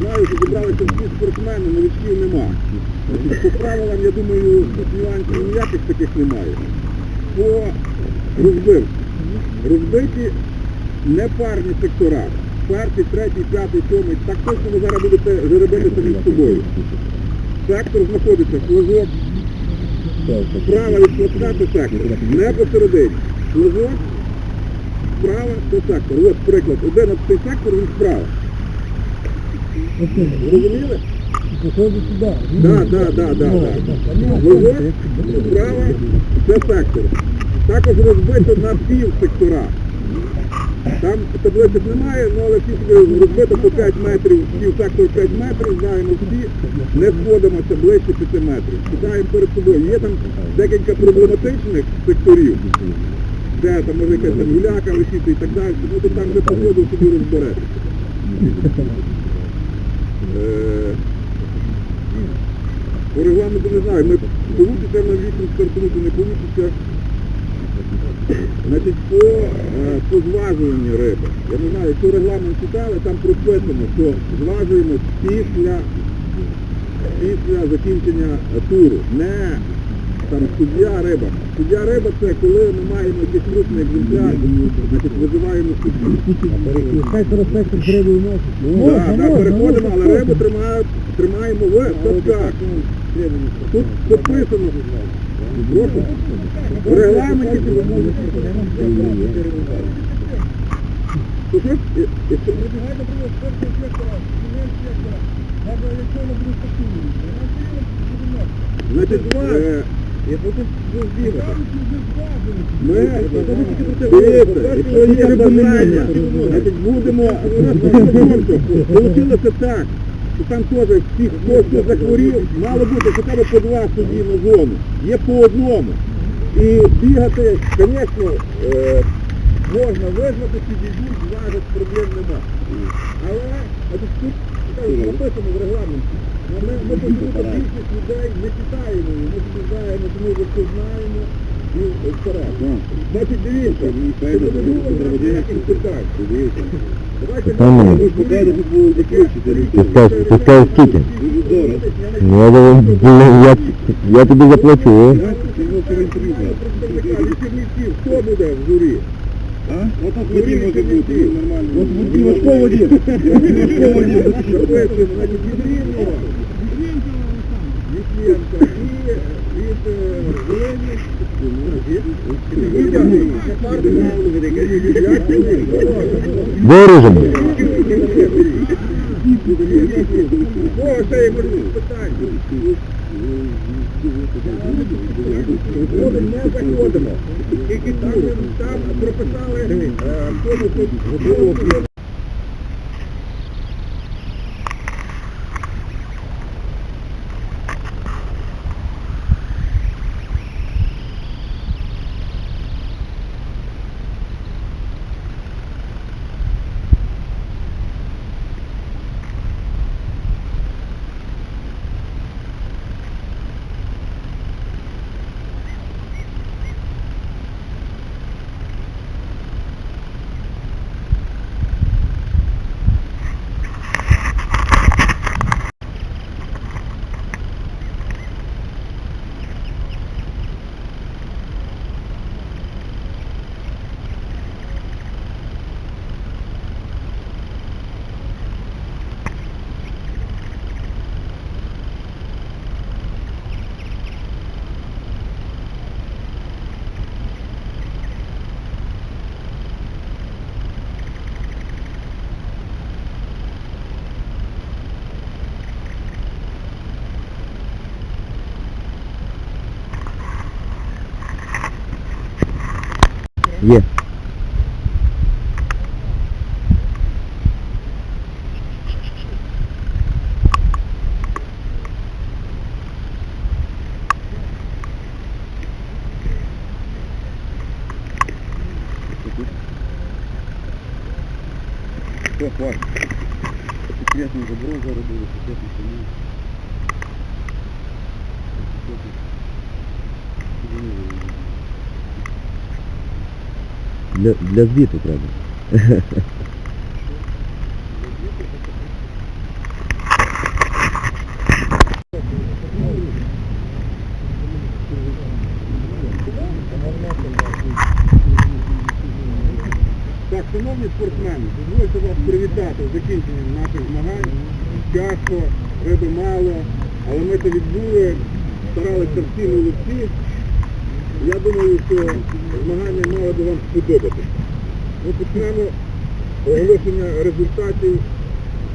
Знаю, що зібралися всі спортсмени, новичків нема. По правилам, я думаю, тут нюансів ніяких таких немає. По розбивці. Розбиті непарні сектора. Перший, третій, п'ятий, сьомий. Так точно ви зараз будете жеребитися між собою. Сектор знаходиться флажок, справа від флажка сектор. Не посередині. Флажок, справа це сектор. Ось приклад, 11 сектор, він справа. Розуміли? Так, так, так, справа це сектор. Також розбито на пів сектора. Там табличок немає, ну, але всі розбито по 5 метрів, пів сектор 5 метрів, знаємо всі, не сходимося ближче 5 метрів. Читаємо перед собою. Є там декілька проблематичних секторів, де там може якась там гуляка висіти і так далі, ну то там вже по ходу собі розберете. По регламенту не знаю, ми получиться на 8 стартувати, не получиться. Значить, по, е, по зважуванню риби. Я не знаю, якщо регламент читали, там прописано, що зважуємо після, після закінчення туру. Не там суддя риба. Суддя риба це коли ми маємо якийсь крупний екземпляр, значить визиваємо суддю. Хай 45 гривень носить. Так, так, переходимо, але рибу тримаємо, тримаємо в садках. Тут підписано. Прошу. В регламенті. Тут є- і- і- Е, ми, дивіться, якщо є бажання, значить будемо, Получилося так, що там теж всіх, хто хто захворів, мало бути хоча б по два судді на зону. Є по одному. І бігати, звісно, е, можна визнати, підійдуть, зважать, проблем нема. Але тут написано в регламенті. Ну, Ми, ми більшість людей не читаємо, ми знаємо, тому що все знаємо і вперед. Значить, дивіться, ми скажеш скільки? Ну, я, я тобі заплачу. Хто буде в журі? А? Ну, то в журі може бути нормально. От Дімашко Вадим. Дімашко Вадим. Записуємо, значить, від Рівного, Віслєнка і від е, Волині. Можливість питань. Заходимо. Там, там прописали, Є. Все, хватит. Секретно забрал зараз буде, секретно самі. для, для звіту треба. Так, шановні спортсмени, дозвольте вас привітати з закінченням наших змагань. Тяжко, риби мало, але ми це відбули, старалися всі молодці. Я думаю, що змагання мали би вам сподобатися. Ми почнемо оголошення результатів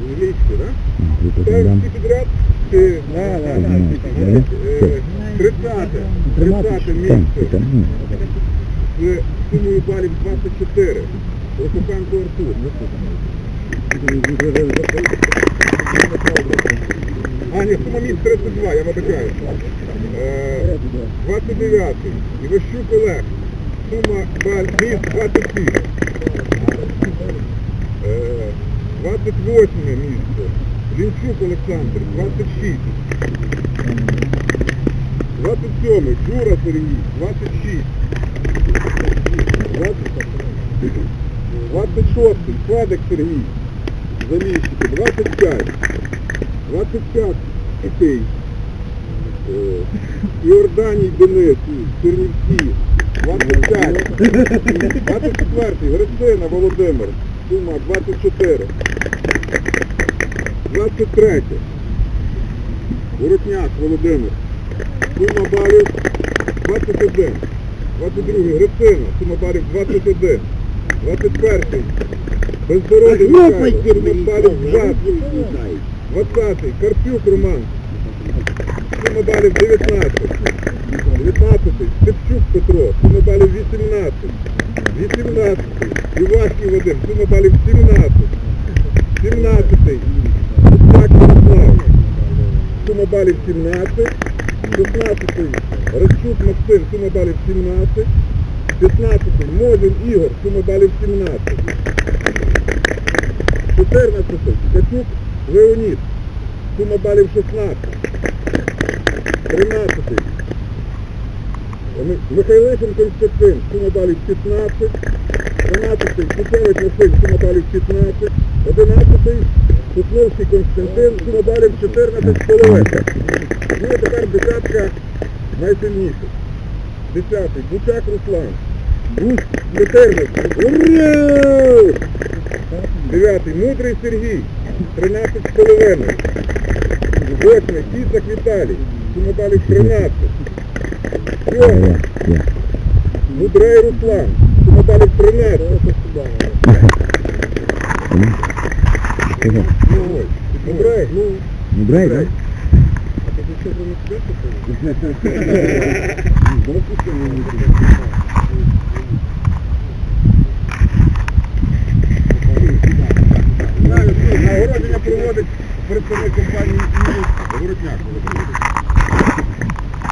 з лічки, так? Ставимо всі підряд? Чи... Е, 30 30 місце з сумою балів 24. Прокопенко Артур. Ні, сума місць 32, я вибачаю. Е, 29. Іващук Олег. Сума баль місць 27. Е, 28 місце. Лінчук Олександр, 26. 27. Джура Сергій, 26. 26. Федик Сергій. Заліщики, 25. 25. Е, Іорданій Денис, Чернівці. 25. 24. Грицина Володимир. Сума 24. 23. Воротняк Володимир. Сума балів 21. 22. Грицина. Сума балів 21. 21. Бездорожний. Сума балів 20. 20. Карпюк Роман. Сума балів 19. 19. Степчук Петро. Сума балів 18. 18. Івашків Вадим. Сума балів 17. 17. Гусак Ярослав. Сума балів 17. 16. Рачук Максим. Сума балів 17. 15. Мозин Ігор. Сума балів 17. 14. Качук Леонід. Сума балів 16. 13. Ми- Михайлишин Константин. Сума балів 15. 12. Кучевич Василь. Сума балів 15. 11. Сосновський Константин. Сума балів 14 з. Ну і тепер десятка найсильніших. Десятий. Бучак Руслан. Гусь Метерник. Ура! Дев'ятий. Мудрий Сергій. 13 з половиною. Восьмий. Кісак Віталій. Сума балів 13. Сьомий. Мудрей Руслан. Сума балів 13. Ну, ось. Мудрей. Ну, так? а ти що про них Знаю, ну, Нагородження проводить представник компанії «Імідж» Городняк.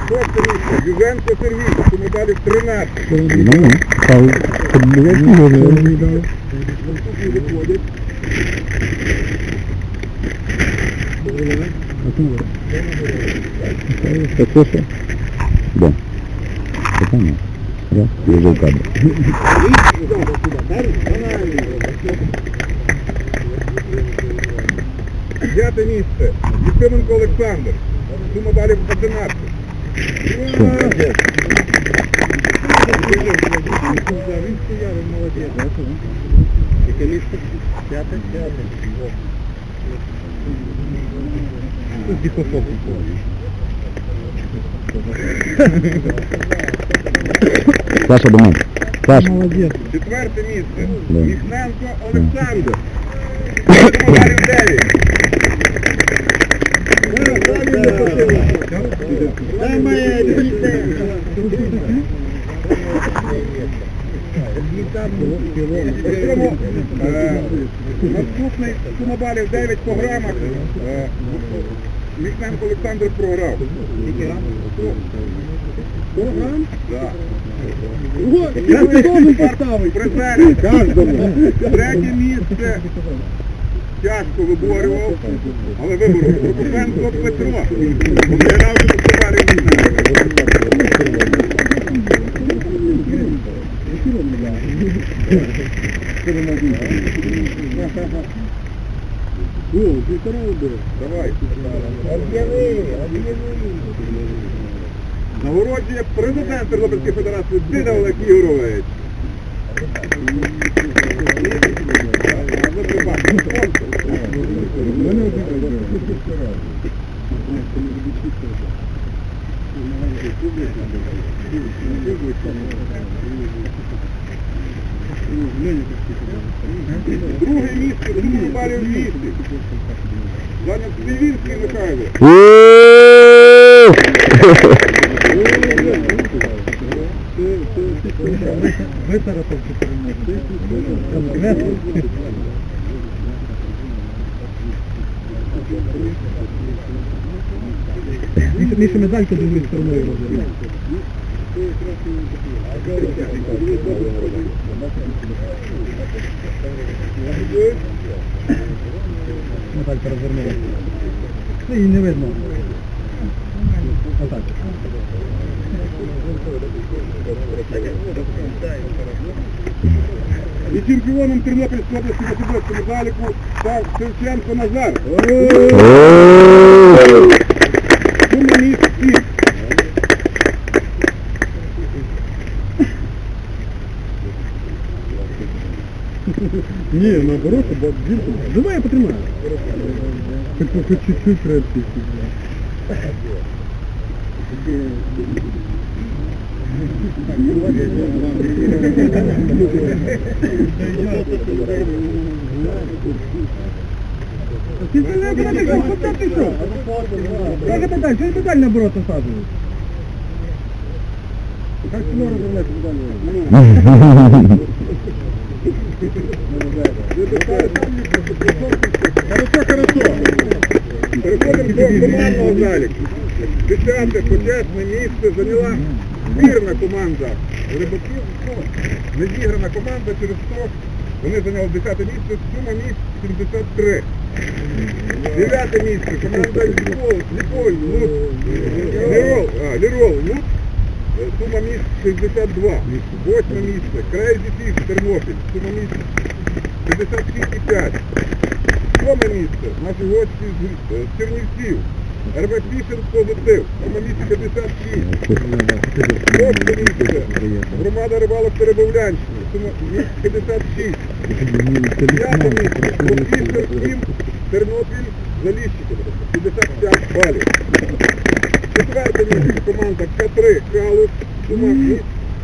Шосте місце. Юзенко Сергій, тому далі 13. Ну, хай подивись, може. Наступні виходять. Це що ще? Де? Питання? Раз, я вже в кадрі. П'яте місце. Єфименко Олександр. Сума балів 11. Він стояв, молодець. Яке місце? П'яте? П'яте. Дихофок. Саша, до мене. Саша. Молодець. Четверте місце. Міхненко Олександр. Сума балів 9. Дай моє дітей. Причому, е, Наступний сума балів 9 по грамах. Е, Міхненко Олександр програв. Скільки грам? 100 грам? Так. Я не должен поставити. Призерів. Третє місце тяжко виборював, але виборов Прокопенко Петро. Обіграв до товарів О, півтора було. Давай. Об'яви, об'яви. Нагородження президент Тернопільської федерації Дида Олег Ігорович. Друге місце, другий парі в місті. Занят Лівінський Михайло. Витарапав чи перемогу. Міша, Міша медальку другою стороною розуміє. Медалька розвернула. Це її не видно. Отак. І чемпіоном Тернопільської області в особистому заліку став Шевченко Назар. Ні, наоборот, бо більше. Давай я потримаю. Хоч хоч чуть-чуть крепкий. Ти ж не педаль, куди ти що? Як педаль, чого педаль наоборот насаджуєш? Как село розробляти педаль? Хорошо, хорошо. Переходимо до командного заліку. Десяте почесне місце зайняла збірна команда рибаків. Не зіграна команда через то. Вони зайняли 10 місце, сума місць 73. Дев'яте місце, команда Львов, Ліполь, Лут, Лірол, а, Лірол, Лут, Е, сума місць 62. Восьме місце, Крейзі Фіш, Тернопіль, сума місць 56,5. Сьоме місце, наші гості з, е, Чернівців. РВ Фішер позитив, сума місць 56. Шосте місце, громада рибалок Теребовлянщини, сума місць 56. П'яте місце, Профісор 7, Тернопіль, Заліщиків, 55 балів. Місце команда К3, Калуш, сума місць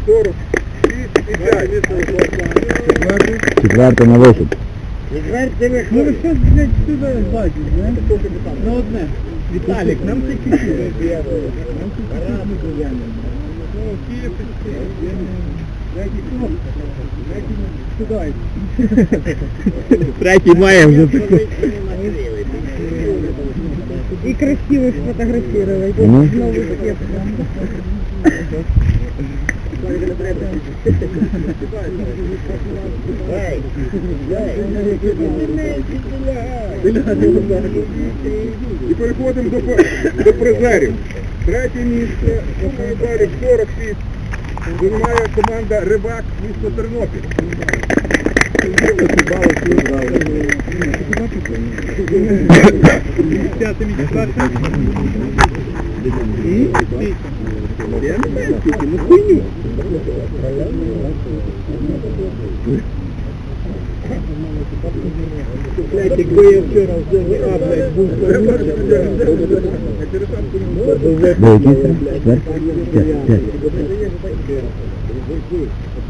46,5. Четверте на вихід. Ну ви що, блядь, сюди бачиш, не? На одне. Віталік, нам це чуть-чуть. Нам. Ну, Київ, Третій має вже И красиво сфотографировать. Ну. Вот новый свет. І переходимо до, до призерів. Третє місце, сумою балів 46, займає команда Рибак місто Тернопіль. П'ятим і четвертим. Я не знаю, скільки, ну хуйню. Блядь, якби я вчора вже а, блядь, був До який це? Четвертий? П'ять, п'ять.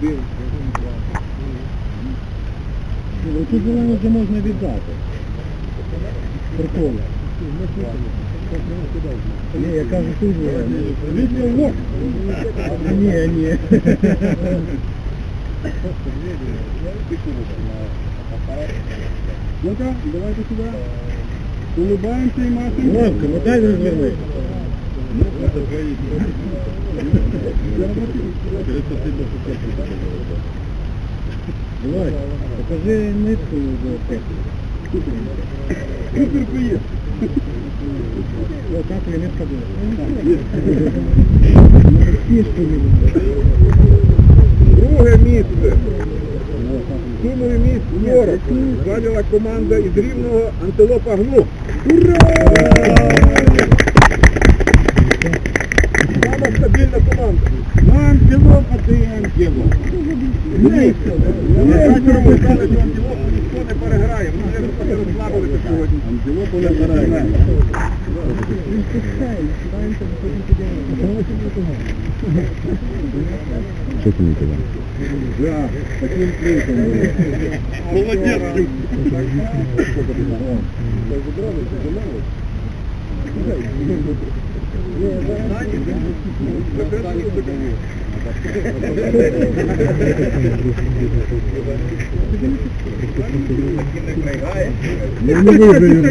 Ну, Тут зелену вже можна віддати. Прикольно. Ні, я кажу, тут зелену. Вічно лох. Ні, ні. Ну-ка, давайте сюди. Улыбаємося і машемо. Ловко, ну дай розверни. Давай, покажи нитку до техніки. Супер приїзд. О, как я нитка була. Друге місце. Сумою місць 40 зайняла команда із рівного Антилопа Гну. Ура! Що ти не казав? Да, таким плюсом. Молодець, Люк. Не виграю.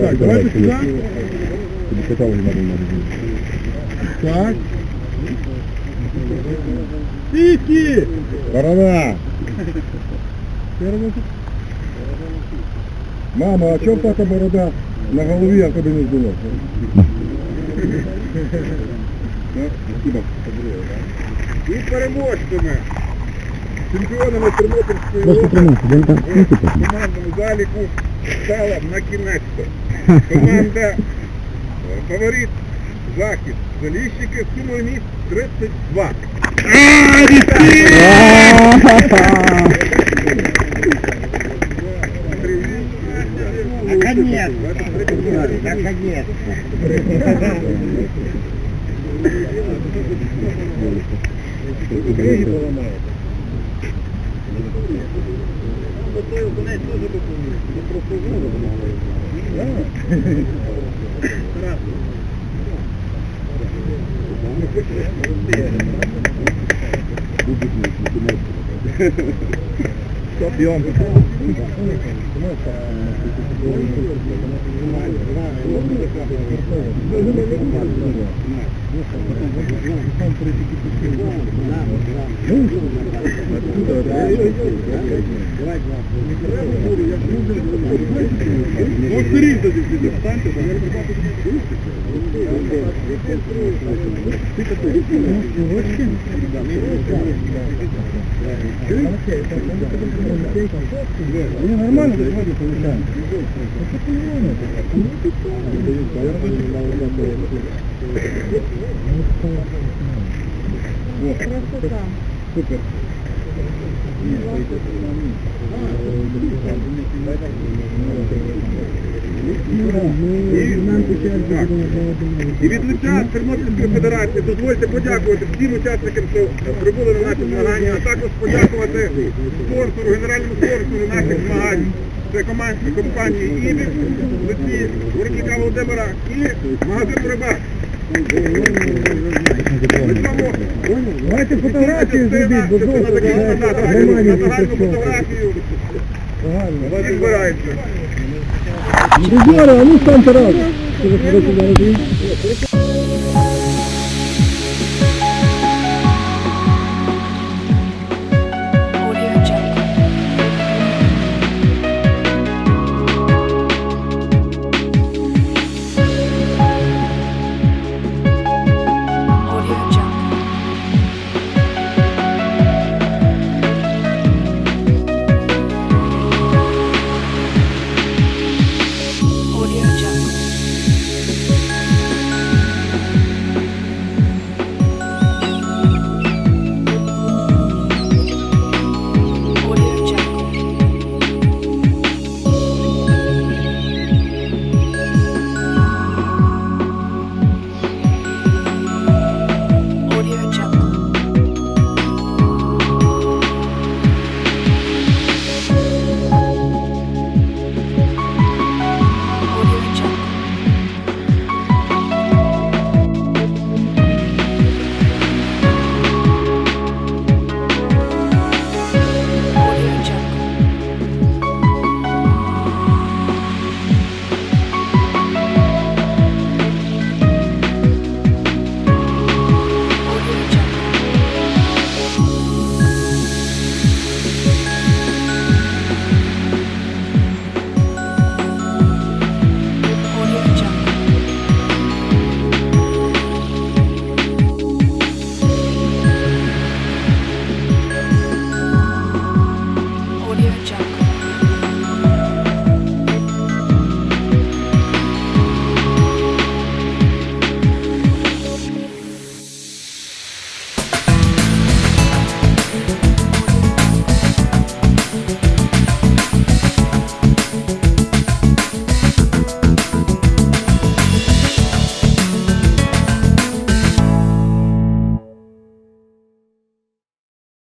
Так, давайте сюди. Так. Тільки! Корона! Мама, а чого в борода на голові, а в тебе не збило? І переможцями. Чемпіонами Тернопільської Просто області тримайся, він там в скільки тут? командному заліку стала на кінець. Команда е, фаворит Захід. Заліщики з сумою місць 32. Наконец-то! Наконец-то! Ну, стеріть Campeão. Сюди, встаньте, там. Вони нормально сьогодні получають. І від лиця Тернопільської федерації дозвольте подякувати всім учасникам, що прибули на наші змагання, а також подякувати спонсору, генеральному спонсору наших змагань. Це командні компанії «Ібіс», лиці Воротника Володимира і магазин «Рибак». Давайте фотографію зробіть, бо зовсім немає нічого фотографію всі збираються. Друзі, а ну станьте разом.